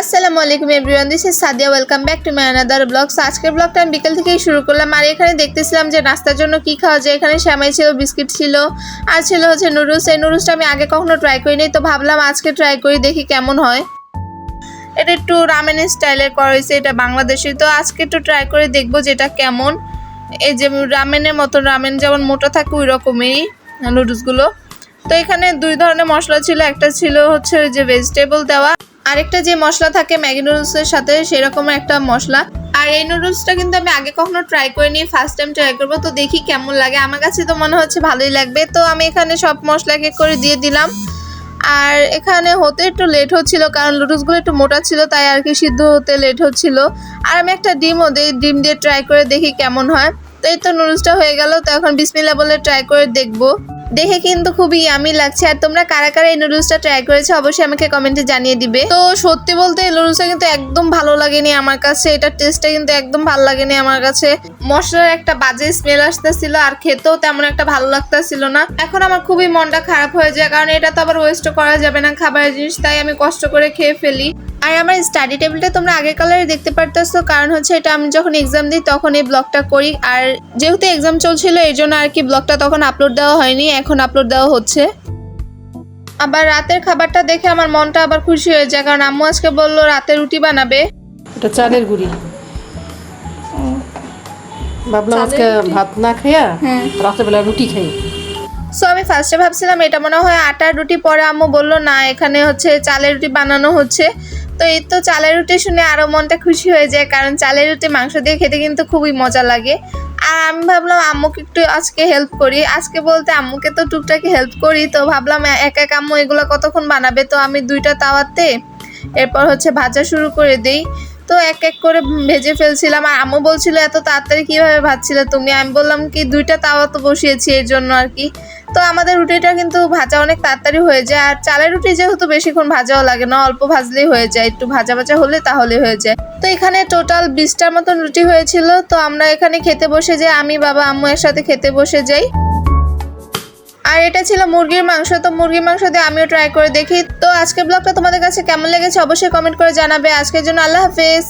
আসসালামু আলাইকুম everyone this is Sadia welcome back to my another blogs আজকের ব্লগটা আমি বিকেল থেকেই শুরু করলাম, আর এখানে দেখতেছিলাম যে নাস্তার জন্য কি খাওয়া যায়। এখানে শ্যামাই ছিল, বিস্কিট ছিল, আর ছিল হচ্ছে নুডলস এই নুডলসটা আমি আগে কখনো ট্রাই করিনি, তো ভাবলাম আজকে ট্রাই করি, দেখি কেমন হয়। এটা একটু রামেনের স্টাইলের করা হয়েছে, এটা বাংলাদেশি। তো আজকে একটু ট্রাই করে দেখব যেটা কেমন। এই যে রামেনের মতো রামেন যেমন মোটা থাকে ওই রকমেরই নুডলসগুলো তো এখানে দুই ধরনের মশলা ছিল, একটা ছিল হচ্ছে ওই যে ভেজিটেবল দেওয়া আরেকটা যে মশলা থাকে ম্যাগি নুডলসের সাথে সেরকম একটা মশলা। আর এই নুডলসটা কিন্তু আমি আগে কখনো ট্রাই করিনি ফার্স্ট টাইম ট্রাই করব, তো দেখি কেমন লাগে। আমার কাছে তো মনে হচ্ছে ভালোই লাগবে। তো আমি এখানে সব মশলা এক করে দিয়ে দিলাম। আর এখানে হতে একটু লেট হচ্ছিল, কারণ নুডলসগুলো একটু মোটা ছিল, তাই আর কি সিদ্ধ হতে লেট হচ্ছিল। আর আমি একটা ডিমও দিই ডিম দিয়ে ট্রাই করে দেখি কেমন হয়। তো এই তো নুডলসটা হয়ে গেল, তো এখন বিসমিল্লা বলে ট্রাই করে দেখব। দেখে কিন্তু খুবই ইয়ামি লাগছে। আর তোমরা কারা কারা এই নুডলসটা ট্রাই করেছ অবশ্যই আমাকে কমেন্টে জানিয়ে দিবে। তো সত্যি বলতে এই নুডলসটা কিন্তু একদম ভালো লাগেনি আমার কাছে। এটার টেস্টটা কিন্তু একদম ভালো লাগেনি আমার কাছে। মশলার একটা বাজে স্মেল আসতেছিল আর খেতেও তেমন একটা ভালো লাগতেছিল না। এখন আমার খুবই মনটা খারাপ হয়ে যায়, কারণ এটা তো আবার ওয়েস্ট করা যাবে না খাবারের জিনিস, তাই আমি কষ্ট করে খেয়ে ফেলি। আর আমার স্টাডি টেবিলটা তোমরা আগের কালারে দেখতে পারতেছো কারণ হচ্ছে এটা আমি যখন এক্সাম দিই তখন এই ব্লগটা করি। আর যেহেতু এক্সাম চলছিল এই জন্য আর কি ব্লগটা তখন আপলোড দেওয়া হয়নি এখন আপলোড দেওয়া হচ্ছে। আবার রাতের খাবারটা দেখে আমার মনটা আবার খুশি হয়ে যায় কারণ আম্মু আজকে বলল রাতে রুটি বানাবে। এটা চালের গুঁড়ি। ভাবলাম আজকে? ভাত না খাইয়া হ্যাঁ। রাত্রেবেলা রুটি খাই। সো আমি ফার্স্টে ভাবছিলাম এটা মনে হয় আটার রুটি পরে আম্মু বলল না এখানে হচ্ছে চালের রুটি বানানো হচ্ছে। তো এই তো চালের রুটি শুনে আরও মনটা খুশি হয়ে যায়, কারণ চালের রুটি মাংস দিয়ে খেতে কিন্তু খুবই মজা লাগে। আর আমি ভাবলাম আম্মুকে একটু আজকে হেল্প করি। আজকে বলতে আম্মুকে তো টুকটাকি হেল্প করি, তো ভাবলাম এক এক আম্মু এগুলো কতক্ষণ বানাবে? তো আমি দুইটা তাওয়াতে এরপর হচ্ছে ভাজা শুরু করে দেই। তো এক এক করে ভেজে ফেলছিলাম। আর আম্মু বলছিল, এত তাড়াতাড়ি কীভাবে ভাজছিলে তুমি? আমি বললাম কি, দুইটা তাওয়া তো বসিয়েছি এর জন্য আর কি। তো আমাদের রুটিটা কিন্তু ভাজা অনেক তাড়াতাড়ি হয়ে যায়। আর চালের রুটি যেহেতু বেশিক্ষণ ভাজাও লাগে না, অল্প ভাজলেই হয়ে যায়। একটু ভাজা ভাজা হলে তাহলে হয়ে যায়। তো এখানে টোটাল বিশটার মতন রুটি হয়েছিল। তো আমরা এখানে খেতে বসে যাই, আমি, বাবা, আম্মু এর সাথে খেতে বসে যাই। আর এটা ছিল মুরগির মাংস। তো মুরগির মাংস দিয়ে আমিও ট্রাই করে দেখি। তো আজকের ব্লগটা তোমাদের কাছে কেমন লেগেছে অবশ্যই কমেন্ট করে জানাবে। আজকের জন্য আল্লাহ হাফেজ।